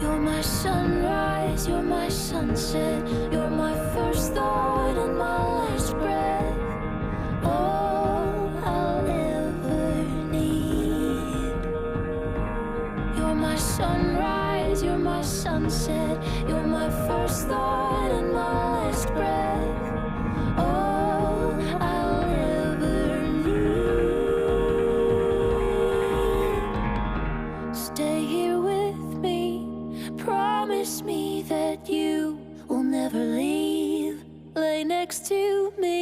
You're my sunrise, you're my sunset, you're my first thought and my last breath. All I'll ever need. You're my sunrise, you're my sunset, you're my first thought promise me that you will never leave. Lay next to me,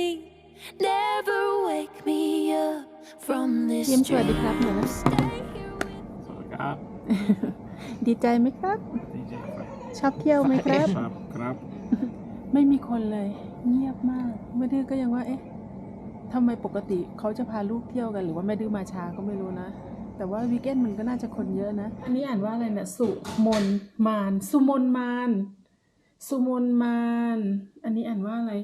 never wake me up from this เยี่ยมสวัสดี dream. ครับหนู Stay here with สวัสดีครับ ดีใจไหมครับ ดีเจครับชอบเที่ยวไหมครับ ครับครับ ไม่มีคนเลย เงียบมากแม่ดื้อก็ยังว่า เอ๊ะทำไมปกติเขาจะพาลูกเที่ยวกัน หรือว่าแม่ดื้อมาช้าก็ไม่รู้นะ แต่ว่าวีคเอนด์มันก็น่าจะคนเยอะนะ อันนี้อ่านว่าอะไรนะสุมนมาน สุมนมาน สุมนมาน อันนี้อ่านว่าอะไร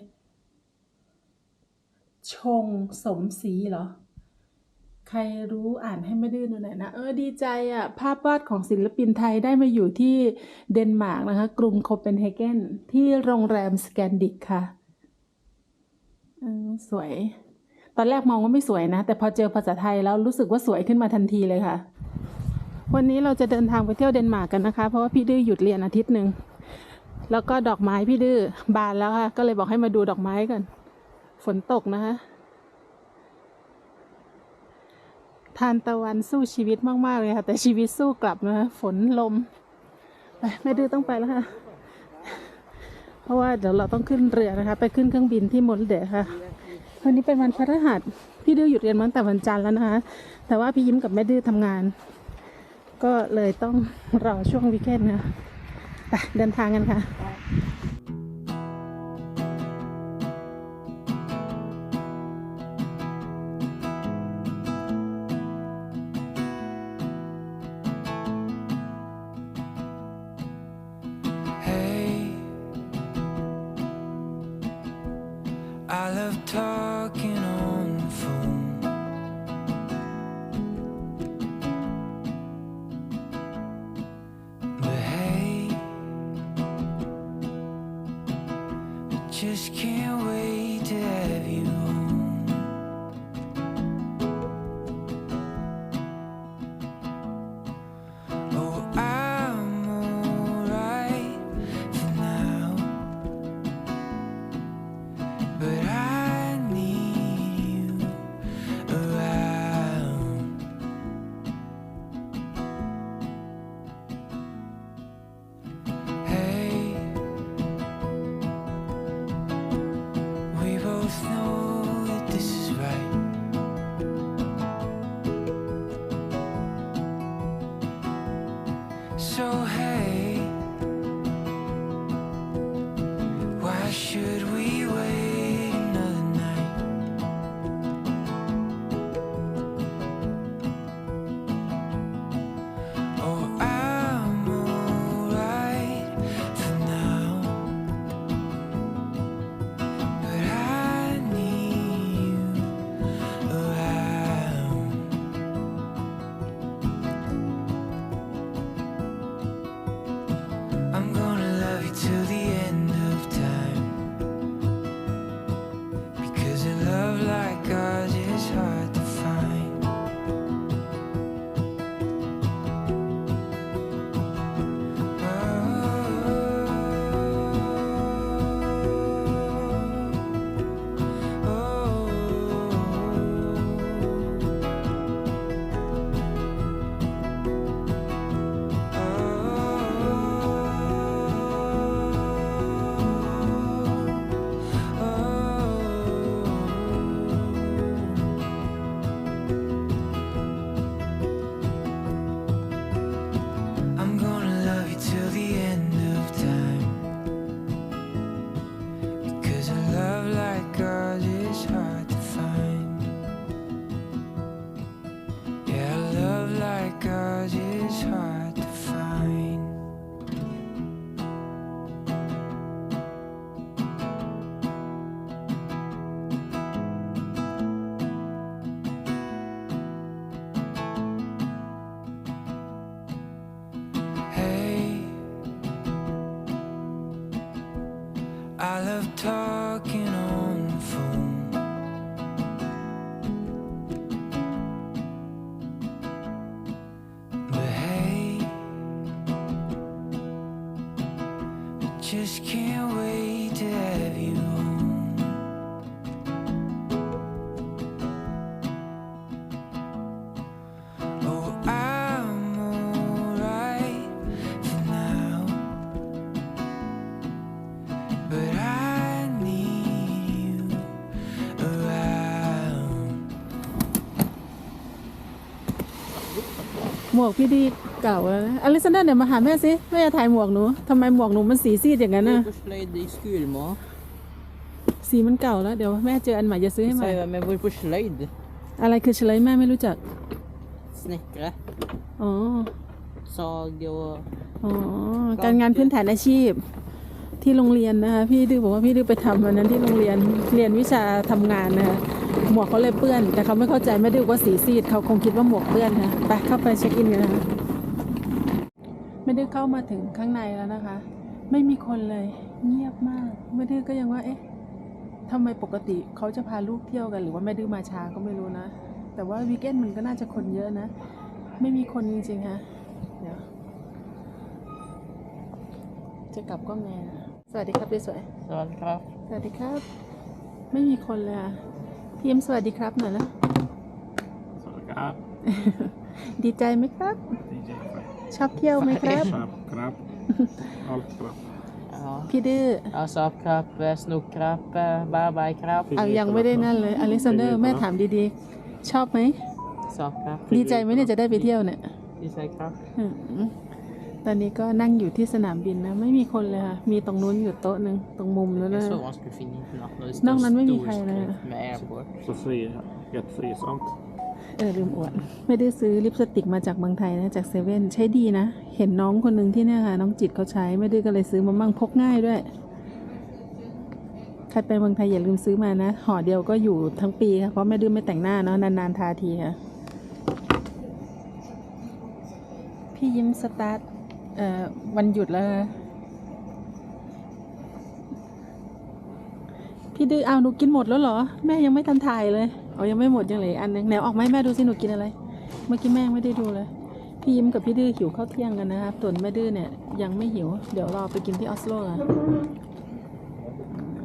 ชงสมศรีเหรอ ใครรู้อ่านให้ไม่ดื้อหน่อยนะ เออดีใจอะ่ะ ภาพวาดของศิลปินไทยได้มาอยู่ที่เดนมาร์กนะคะ กรุงโคเปนเฮเกนที่โรงแรมสแกนดิกค่ะเออสวย ตอนแรกมองว่าไม่สวยนะ แต่พอเจอภาษาไทยแล้วรู้สึกว่าสวยขึ้นมาทันทีเลยค่ะ วันนี้เราจะเดินทางไปเที่ยวเดนมาร์กกันนะคะ เพราะว่าพี่ดื้อหยุดเรียนอาทิตย์หนึ่งแล้วก็ดอกไม้พี่ดื้อบานแล้วค่ะ ก็เลยบอกให้มาดูดอกไม้กัน ฝนตกนะคะทานตะวันสู้ชีวิตมาก ๆ เลยค่ะ แต่ชีวิตสู้กลับนะคะฝนลมไปแม่ดื้อต้องไปแล้วค่ะ เพราะว่าเดี๋ยวเราต้องขึ้นเรือนะคะ ไปขึ้นเครื่องบินที่มอลเดค่ะ วันนี้เป็นวันพฤหัสพี่ดื้อหยุดเรียนมาตั้งแต่วันจันทร์แล้วนะคะ แต่ว่าพี่ยิ้มกับแม่ดื้อทำงาน ก็เลยต้องรอช่วงวีคเอนนะไปเดินทางกันค่ะ so happy. Talking หมวกพี่ดีเก่าแล้วนะอลิซานเดอร์เดี๋ยวมาหาแม่สิแม่จะถ่ายหมวกหนูทำไมหมวกหนูมันสีซีดอย่างนั้นน่ะ Hvor sløyd i skolen, สีมันเก่าแล้วเดี๋ยวแม่เจออันใหม่จะซื้อให้ใหม่ Sier de hvor på sløyd? อะไรคือเฉลยแม่ไม่รู้จัก Snekkere. อ๋อ Sag og อ๋อ การงานพื้นฐานอาชีพที่โรงเรียนนะคะพี่ดื้อบอกว่าพี่ดื้อไปทำวันนั้นที่โรงเรียนเรียนวิชาทำงานนะคะ หมวกเขาเลยเปื้อน แต่เขาไม่เข้าใจไม่ดื้อว่าสีซีดเขาคงคิดว่าหมวกเปื้อนนะไปเข้าไปเช็คอินกันนะคะไม่ได้เข้ามาถึงข้างในแล้วนะคะ ไม่มีคนเลยเงียบมากไม่ดื้อก็ยังว่าเอ๊ะทำไมปกติเขาจะพาลูกเที่ยวกันหรือว่าแม่ดื้อมาช้าก็ไม่รู้นะ แต่ว่าวีคเอนด์มันก็น่าจะคนเยอะนะ ไม่มีคนจริงๆค่ะเดี๋ยวจะกลับก็ไงนะสวัสดีครับพี่สวย Sånn, krav. สวัสดีครับ ไม่มีคนเลยอะ พี่เอ็มสวัสดีครับหน่อยนะสวัสดีครับ ดีใจไหมครับ ดีเจครับชอบเที่ยวไหมครับครับครับเอาครับ Ja. พี่ดื้อ Asap-krabb, snokkrabb, bærbeikrabb, เอายังไม่ได้นั่นเลยอเล็กซานเดอร์แม่ถามดีๆ ชอบไหม sapkrabb, ดีใจไหมเนี่ยจะได้ไปเที่ยวเนี่ย isekrabb. อืม ตอนนี้ก็นั่งอยู่ที่สนามบินนะ ไม่มีคนเลยค่ะ มีตรงนู้นอยู่โต๊ะหนึ่งตรงมุมแล้ว Det นะ er så vanskelig å finne internatt når det Nå, står men vi stor gikk her, skrift ja. med airport. Så fri, helt frisomt. เออลืมอวด ไม่ได้ซื้อลิปสติกมาจากเมืองไทยนะ จากเซเว่นใช้ดีนะ เห็นน้องคนหนึ่งที่เนี่ยค่ะ น้องจิตเขาใช้ ไม่ได้ก็เลยซื้อมามั่งพกง่ายด้วย ใครไปเมืองไทยอย่าลืมซื้อมานะ ห่อเดียวก็อยู่ทั้งปีค่ะ เพราะไม่ดื้อไม่แต่งหน้าเนาะนานๆทาทีค่ะ พี่ยิ้มสตาร์ท เอ่อวันหยุดแล้วนะพี่ดื้อเอาหนูกินหมดแล้วเหรอ แม่ยังไม่ทันถ่ายเลยเอายังไม่หมดยังเหลืออกอันนึงแนวออกไหมาให้แม่ดูสิหนูกินอะไร เมื่อกี้แม่ยังไม่ได้ดูเลย พี่ยิ้มกับพี่ดื้อหิวข้าวเที่ยงกันนะครับส่วนแม่ดื้อเนี่ยยังไม่หิว เดี๋ยวรอไปกินที่ออสโลอะ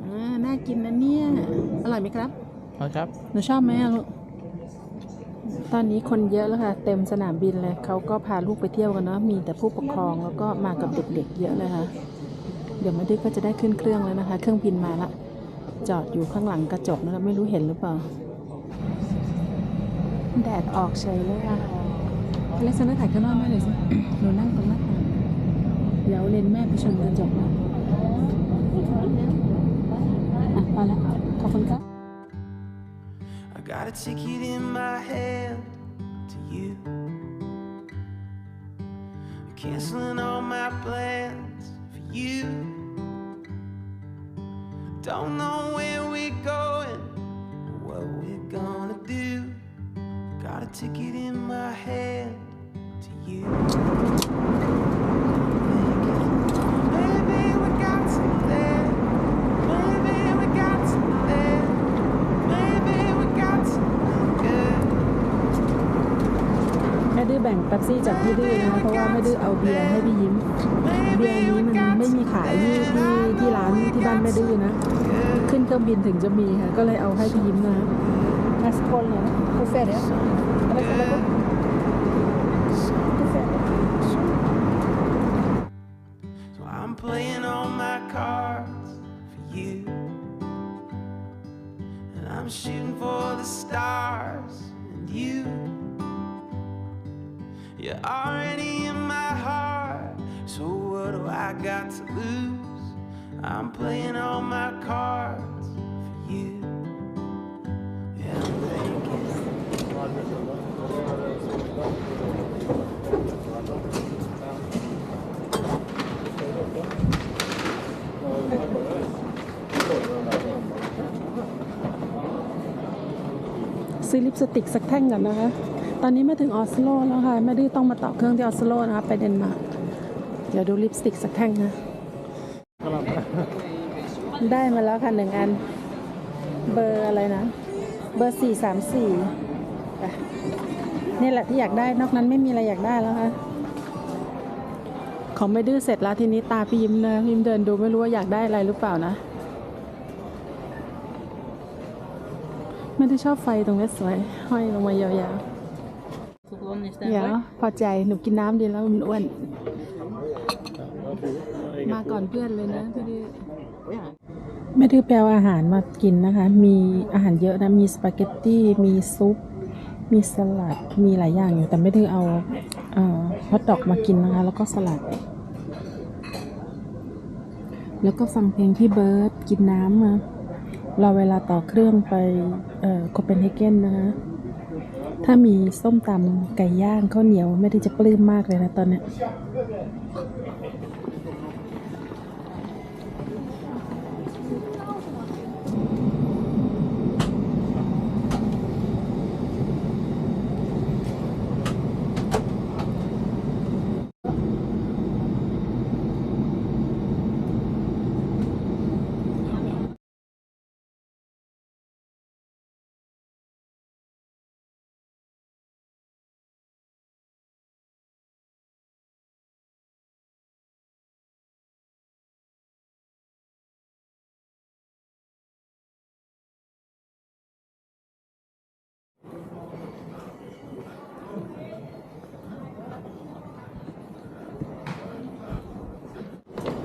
อ่าน่ากินนะเนี่ย อร่อยไหมครับ Ja, krabb. หนูชอบไหมอะลูก ตอนนี้คนเยอะแล้วค่ะ เต็มสนามบินเลยเขาก็พาลูกไปเที่ยวกันเนาะมีแต่ผู้ปกครองแล้วก็มากับเด็กๆเยอะเลยค่ะ เดี๋ยวม่ดื้อก็จะได้ขึ้นเครื่องแล้วนะคะ เครื่องบินมาละจอดอยู่ข้างหลังกระจกนะคะไม่รู้เห็นหรือเปล่า แดดออกเฉยเลยค่ะอเล็กซานเดอร์ถ่ายข้างนอกแม่เลยสิหนูนั่งตรงหน้าต่างเดี๋ยวเลนแม่ไปชนกระจกนะอะพอแล้วขอบคุณครับ I got a ticket in my hand to you. Canceling all my plans for you. Don't know where we're going, or what we're gonna do. Got a ticket in my hand to you. บ่งเป๊ปซี่จากพี่ดื้อนะคะเพราะว่าแม่ดื้อเอาเบียร์ให้พี่ยิ้ม เบียร์นี้มันไม่มีขายที่ที่ที่ร้านที่บ้านแม่ดื้อนะ ขึ้นเครื่องบินถึงจะมีค่ะก็เลยเอาให้พี่ยิ้มนะมาสคนเลยนะกูเฟ่เนี่ยอะไรกันแล้วก็กูเฟ่ So I'm playing all my cards for you. And I'm shooting for the stars and you. You're already in my heart. So what do I got to lose? I'm playing all my cards for you. Yeah, I'm thinking. ซื้อลิปสติกสักแท่งก่อนนะคะ ตอนนี้มาถึงออสโลแล้วค่ะแม่ดื้อต้องมาต่อเครื่องที่ออสโลนะคะไปเดนมาร์กเดี๋ยวดูลิปสติกสักแท่งนะ ได้มาแล้วค่ะหนึ่งอัน เบอร์อะไรนะ เบอร์สี่สามสี่นี่แหละที่อยากได้นอกนั้นไม่มีอะไรอยากได้แล้วค่ะของไม่ดื้อเสร็จแล้วทีนี้ตาพี่ยิ้มเลยพี่ยิ้มเดินดูไม่รู้ว่าอยากได้อะไรหรือเปล่านะไม่ได้ชอบไฟตรงนี้สวยห้อยลงมายาวๆ dat เดี๋ยว leuk. พอใจหนูกินน้ำดีแล้วมันอ้วน มาก่อนเพื่อนเลยนะพี่ดื้อ Ja. ไม่ดื้อแปลอาหารมากินนะคะ มีอาหารเยอะนะ มีสปาเกตตี้ มีซุป มีสลัด มีหลายอย่างอยู่ แต่ไม่ดื้อเอาเอ่อฮอทดอกมากินนะคะ แล้วก็สลัด แล้วก็ฟังเพลงพี่เบิร์ดกินน้ำมารอเวลาต่อเครื่องไปเอ่อโคเปนเฮเกนนะคะ ถ้ามีส้มตำไก่ย่างข้าวเหนียวไม่ได้จะปลื้มมากเลยนะตอนเนี้ย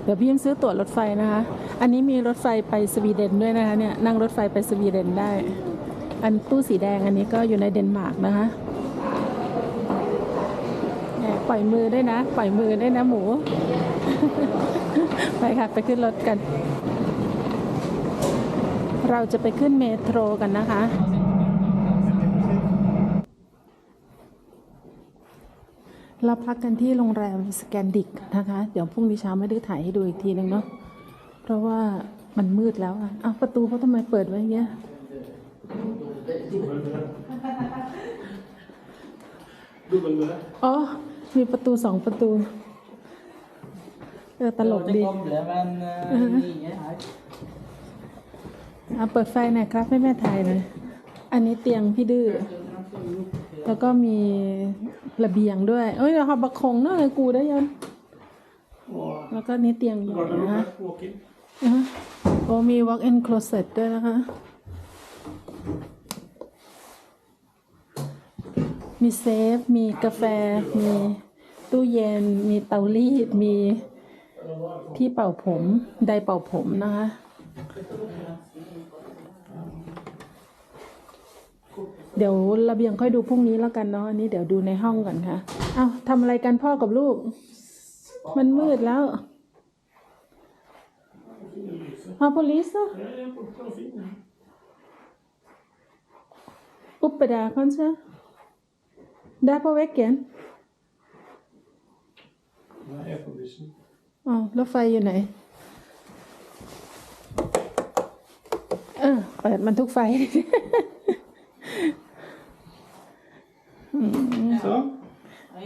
เดี๋ยวพี่ยังซื้อตั๋วรถไฟนะคะ อันนี้มีรถไฟไปสวีเดนด้วยนะคะเนี่ยนั่งรถไฟไปสวีเดนได้ อันตู้สีแดงอันนี้ก็อยู่ในเดนมาร์กนะคะแหมปล่อยมือได้วยนะ ปล่อยมือได้วยนะหมู ไปค่ะ ไปขึ้นรถกัน เราจะไปขึ้นเมโทรกันนะคะ เราพักกันที่โรงแรมสแกนดิกนะคะ เดี๋ยวพรุ่งนี้เช้าไม่ได้ถ่ายให้ดูอีกทีนึงเนาะ เพราะว่ามันมืดแล้วอะอ้าวประตูเขาทำไมเปิดไว้อย่างเงี้ยอ๋อ มีประตูสองประตู เออตลกดี Det kommer men uh, ingen her. เอาเปิดไฟหน่อยครับให้แม่ถ่ายหน่อย อันนี้เตียงพี่ดื้อ แล้วก็มีระเบียงด้วย เอ้ยเราหอบักคงเนอะกูได้ยังแล้วก็นี่เตียงอยู่นะคะอะฮะโอ้มี walk in closet ด้วยนะคะ มีเซฟ มีกาแฟ มีตู้เย็น มีเตารีด มีที่เป่าผม ไดเป่าผมนะคะ ดี๋ยวระเบียงค่อยดูพรุ่งนี้แล้วกันเนาะอันนี้เดี๋ยวดูในห้องก่อนค่ะเอ้าทำอะไรกันพ่อกับลูก มันมืดแล้ว Har polisen? Uppe där kanske? Där på väggen? Nej, aircondition. อ๋อรถไฟอยู่ไหน เออเปิดมันทุกไฟ Så.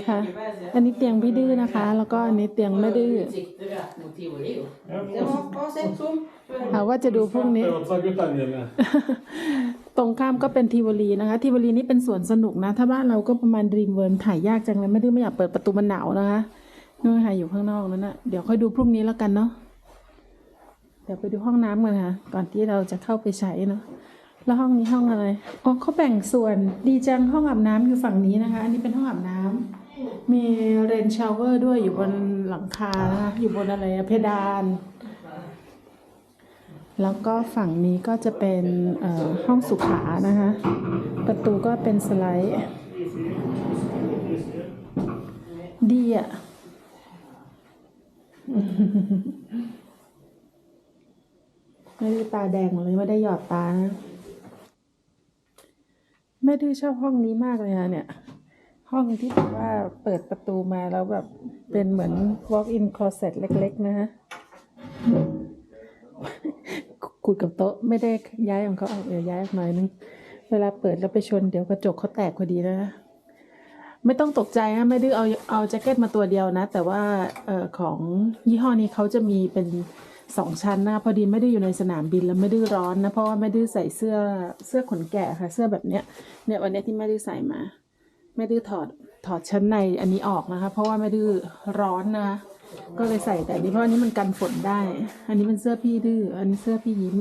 ค่ะ อันนี้เตียงพี่ดื้อนะคะ แล้วก็อันนี้เตียงไม่ดื้อ Sikter ja, mot Tivoli jo. Ja, Det var hva sett som. หาว่าจะดูพรุ่งนี้ Det var så gutta gjelder. ตรงข้ามก็เป็นทีวลีนะคะ ทีวลีนี่เป็นสวนสนุกนะ ถ้าบ้านเราก็ประมาณดรีมเวิร์ถ่ายยากจังเลยไม่ได้ไม่อยากเปิดประตูมันหนาวนะคะนู่นค่ะอยู่ข้างนอกนั่นนะเดี๋ยวค่อยดูพรุ่งนี้แล้วกันเนาะเดี๋ยวไปดูห้องน้ำกันค่ะ ก่อนที่เราจะเข้าไปใช้เนาะ แล้วห้องนี้ห้องอะไร อ๋อเขาแบ่งส่วนดีจังห้องอาบน้ำอยู่ฝั่งนี้นะคะ อันนี้เป็นห้องอาบน้ำมีเรนชาวเวอร์ด้วยอยู่บนหลังคานะคะอยู่บนอะไรอะเพดาน แล้วก็ฝั่งนี้ก็จะเป็นห้องสุขานะคะ ประตูก็เป็นสไลด์ ดีอะไม่ได้ตาแดงเลยไม่ได้หยอดตานะ แม่ดื้อชอบห้องนี้มากเลยอะเนี่ย ห้องที่แบบว่าเปิดประตูมาแล้วแบบเป็นเหมือน walk in closet เล็กๆ นะฮะขุดกับโต๊ะไม่ได้ย้ายของเขาออกเดี๋ยวย้ายออกหน่อยนึง เวลาเปิดแล้วไปชนเดี๋ยวกระจกเขาแตกพอดีนะไม่ต้องตกใจนะไม่ดื้อเอาเอาแจ็คเก็ตมาตัวเดียวนะ แต่ว่าเอ่อของยี่ห้อนี้เขาจะมีเป็น สองชั้นนะพอดีไม่ได้อยู่ในสนามบินแล้วไม่ได้ร้อนนะ เพราะว่าไม่ได้ใส่เสื้อเสื้อขนแกะค่ะ เสื้อแบบเนี้ยเนี่ยวันนี้ที่ไม่ได้ใส่มา ไม่ได้ถอดถอดชั้นในอันนี้ออกนะคะ เพราะว่าไม่ได้ร้อนนะคะก็เลยใส่แต่อันนี้เพราะอันนี้มันกันฝนได้ อันนี้เป็นเสื้อพี่ดื้ออันนี้เสื้อพี่ยิ้ม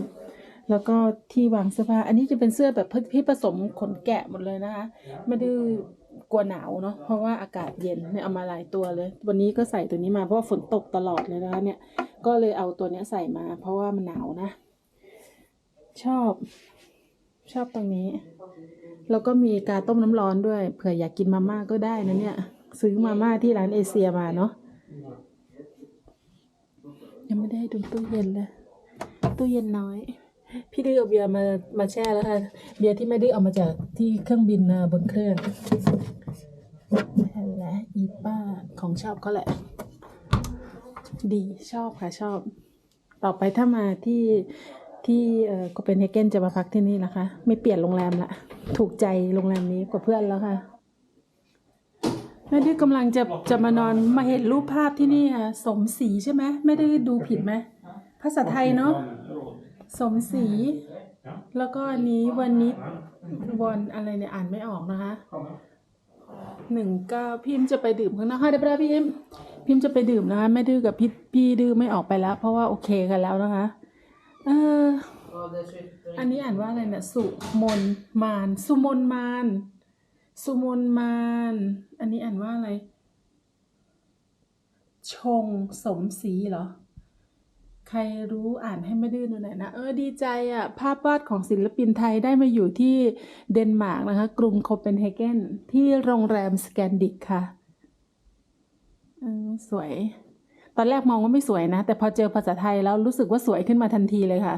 แล้วก็ที่วางเสื้อผ้าอันนี้จะเป็นเสื้อแบบพี่ผสมขนแกะหมดเลยนะคะไม่ได้อ กลัวหนาวเนาะเพราะว่าอากาศเย็นเนี่ยเอามาหลายตัวเลย วันนี้ก็ใส่ตัวนี้มาเพราะว่าฝนตกตลอดเลยนะคะเนี่ย ก็เลยเอาตัวเนี้ยใส่มา เพราะว่ามันหนาวนะ ชอบ ชอบตรงนี้ แล้วก็มีกาต้มน้ำร้อนด้วยเผื่ออยากกินมาม่าก็ได้นะเนี่ย ซื้อมาม่าที่ร้านเอเชียมาเนาะยังไม่ได้ดูตู้เย็นเลยตู้เย็นน้อย พี่ดื้อเอาเบียร์มามาแช่แล้วค่ะ เบียร์ที่ไม่ได้อเอามาจากที่เครื่องบินนะบนเครื่องและอีป้าของชอบเขาแหละ ดีชอบค่ะชอบ ต่อไปถ้ามาที่ที่เอ่อโคเปนเฮเกนจะมาพักที่นี่นะคะ ไม่เปลี่ยนโรงแรมละถูกใจโรงแรมนี้กว่าเพื่อนแล้วค่ะแม่ดื้อกำลังจะจะมานอนมาเห็นรูปภาพที่นี่ค่ะสมศรีใช่ไหมไม่ได้ดูผิดไหมภาษาไทยเนาะ สมศรีแล้วก็อันนี้วันนี้วันอะไรเนี่ยอ่านไม่ออกนะคะหนึ่งเก้าพิมพ์จะไปดื่มข้างนอกค่ะเดี๋ยวไปพิมพ์พิมพ์จะไปดื่มนะคะแม่ดื้อกับพี่พี่ดื้อไม่ออกไปแล้ว เพราะว่าโอเคกันแล้วนะคะเอออันนี้อ่านว่าอะไรเนี่ยสุมนมาน สุมนมาน สุมนมาน อันนี้อ่านว่าอะไร ชงสมศรีเหรอ ใครรู้อ่านให้ไม่ดื้อหน่อยนะ เออดีใจอะ่ะ ภาพวาดของศิลปินไทยได้มาอยู่ที่เดนมาร์กนะคะ กรุงโคเปนเฮเกนที่โรงแรมสแกนดิกค่ะออสวย ตอนแรกมองว่าไม่สวยนะ แต่พอเจอภาษาไทยแล้วรู้สึกว่าสวยขึ้นมาทันทีเลยค่ะ